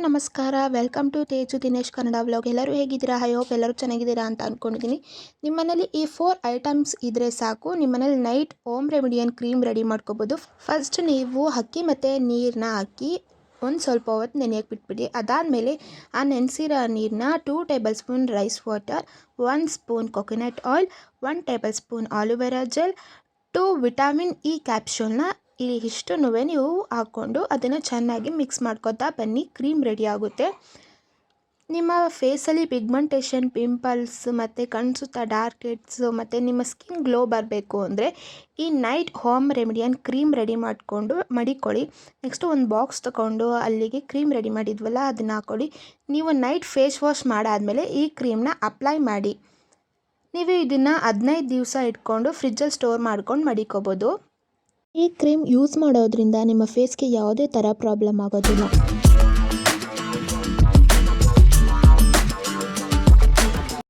ನಮಸ್ಕಾರ. Welcome to Teju Dinesh Kannada vlog ಎಲ್ಲರೂ ಹೇಗಿದ್ದೀರಾ? ಹೈ ಹೋಪ್ ಎಲ್ಲರೂ ಚೆನ್ನಾಗಿದ್ದೀರಾ ಅಂತ ಅಂದ್ಕೊಂಡಿದ್ದೀನಿ ನಿಮ್ಮನೇಲಿ ಈ ಫೋರ್ ಐಟಮ್ಸ್ ಇದ್ದರೆ ಸಾಕು. ನಿಮ್ಮನೇಲಿ ನೈಟ್ ಓಮ್ ರೆಮಿಡಿಯನ್ ಕ್ರೀಮ್ ರೆಡಿ ಮಾಡ್ಕೋಬೋದು. ಫಸ್ಟ್ ನೀವು ಅಕ್ಕಿ ಮತ್ತು ನೀರನ್ನ ಹಾಕಿ ಒಂದು ಸ್ವಲ್ಪ ಹೊತ್ತು ನೆನೆಯಕ್ಕೆ ಬಿಟ್ಬಿಡಿ. ಅದಾದಮೇಲೆ ಆ ನೆನೆಸಿರೋ ನೀರನ್ನ two tablespoon rice water one spoon coconut oil one tablespoon aloe vera gel two vitamin E ಕ್ಯಾಪ್ಸೂಲ್ನ ಇಲ್ಲಿ ಇಷ್ಟನ್ನು ನೀವು ಹಾಕ್ಕೊಂಡು ಅದನ್ನು ಚೆನ್ನಾಗಿ ಮಿಕ್ಸ್ ಮಾಡ್ಕೋತಾ ಬನ್ನಿ ಕ್ರೀಮ್ ರೆಡಿ ಆಗುತ್ತೆ. ನಿಮ್ಮ ಫೇಸಲ್ಲಿ ಪಿಗ್ಮೆಂಟೇಷನ್ ಪಿಂಪಲ್ಸ್ ಮತ್ತು ಕಣ್ಣು ಸುತ್ತ ಡಾರ್ಕ್ ಹೆಡ್ಸು ಮತ್ತು ನಿಮ್ಮ ಸ್ಕಿನ್ ಗ್ಲೋ ಬರಬೇಕು ಅಂದರೆ ಈ ನೈಟ್ ಹೋಮ್ ರೆಮಿಡಿಯನ್ ಕ್ರೀಮ್ ರೆಡಿ ಮಾಡಿಕೊಂಡು, ಮಡಿಕೊಳ್ಳಿ. ನೆಕ್ಸ್ಟು ಒಂದು ಬಾಕ್ಸ್ ತೊಗೊಂಡು ಅಲ್ಲಿಗೆ ಕ್ರೀಮ್ ರೆಡಿ ಮಾಡಿದ್ವಲ್ಲ, ಅದನ್ನು ಹಾಕ್ಕೊಳ್ಳಿ ನೀವು ನೈಟ್ ಫೇಸ್ ವಾಶ್ ಮಾಡಾದಮೇಲೆ ಈ ಕ್ರೀಮ್ನ ಅಪ್ಲೈ ಮಾಡಿ. ನೀವು ಇದನ್ನು ಹದಿನೈದು ದಿವಸ ಇಟ್ಕೊಂಡು ಫ್ರಿಜ್ಜಲ್ಲಿ ಸ್ಟೋರ್ ಮಾಡ್ಕೊಂಡು ಮಡಿಕೋಬೋದು. ಈ ಕ್ರೀಮ್ ಯೂಸ್ ಮಾಡೋದ್ರಿಂದ ನಿಮ್ಮ ಫೇಸ್ಗೆ ಯಾವುದೇ ಥರ ಪ್ರಾಬ್ಲಮ್ ಆಗೋದಿಲ್ಲ.